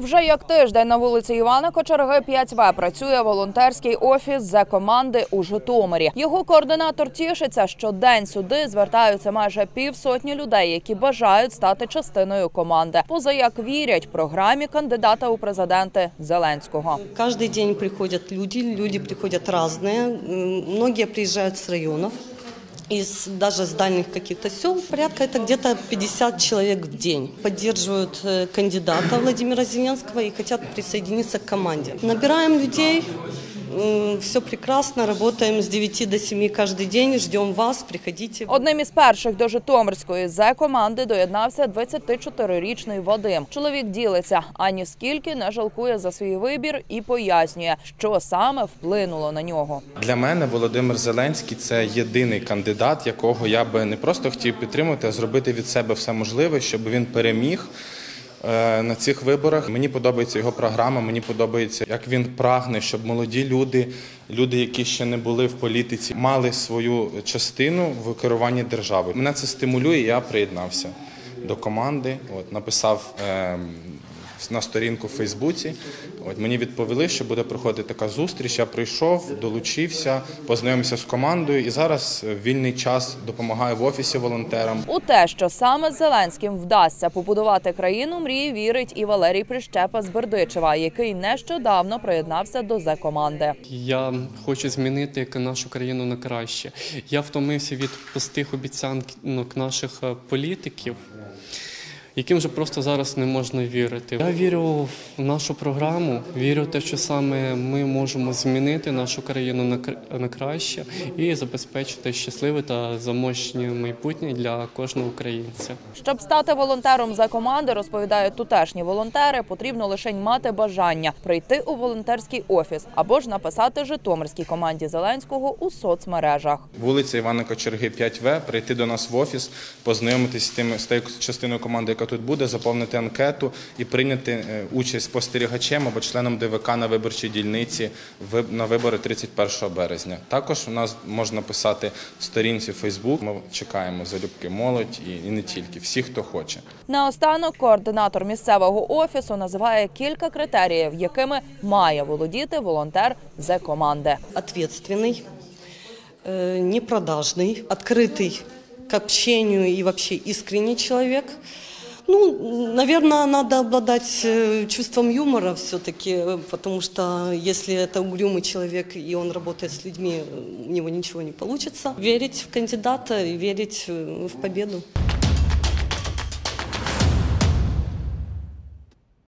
Вже як тиждень на вулиці Івана Кочерги 5В працює волонтерський офіс за команди у Житомирі. Його координатор тішиться, що день сюди звертаються майже півсотні людей, які бажають стати частиною команди. Поза як вірять програмі кандидата у президенти Зеленського. Каждый день приходят люди, люди приходят разные, М, многие приезжают с районов, из, даже с дальних каких-то сел, порядка это где-то 50 человек в день. Поддерживают э, кандидата Владимира Зеленского и хотят присоединиться к команде. Набираем людей, все прекрасно, работаем с 9 до 7 каждый день, ждем вас, приходите. Одним із перших до Житомирської зе команди доєднався 24-річний Вадим. Чоловік ділиться, ані скільки не жалкує за свій вибір і пояснює, що саме вплинуло на нього. Для мене Володимир Зеленський це єдиний кандидат, якого я би не просто хотів підтримати, а зробити від себе все можливе, щоб він переміг. Е, На цих виборах мені подобається його програма. Мені подобається, як він прагне, щоб молоді люди, люди, які ще не були в політиці, мали свою частину в керуванні державою. Мене це стимулює. Я приєднався до команди. От написав е, на сторінку в Фейсбуці. От мені відповіли, що буде проходити така зустріч. Я прийшов, долучився, познайомився з командою і зараз в вільний час допомагаю в офісі волонтерам. У те, що саме з Зеленським вдасться побудувати країну, мрії вірить і Валерій Прищепа з Бердичева, який нещодавно приєднався до зе команди. Я хочу змінити нашу країну на краще. Я втомився від пустих обіцянок наших е, політиків, яким вже просто зараз не можна вірити. Я вірю в нашу програму, вірю в те, що саме ми можемо змінити нашу країну на кр- на краще і забезпечити щасливе та заможнє майбутнє для кожного українця. Щоб стати волонтером за команди, розповідають тутешні волонтери, потрібно лише мати бажання прийти у волонтерський офіс або ж написати Житомирській команді Зеленського у соцмережах. Вулиця Івана Кочерги 5В, прийти до нас в офіс, познайомитись з тими з тією частиною команди, яка тут буде, заповнити анкету і прийняти е, участь спостерігачем або членом ДВК на виборчій дільниці ви- на вибори 31 березня. Також у нас можна писати в сторінці Фейсбук. Ми чекаємо залюбки молодь і, і не тільки всі, хто хоче. Наостанок координатор місцевого офісу називає кілька критеріїв, якими має володіти волонтер зе команди. Ответственный, э, непродажный, открытый к общению и вообще искренний человек. Ну, наверное, надо обладать э, чувством юмора все-таки, потому что если это угрюмый человек и он работает с людьми, э, у него ничего не получится. Верить в кандидата и верить э, в победу.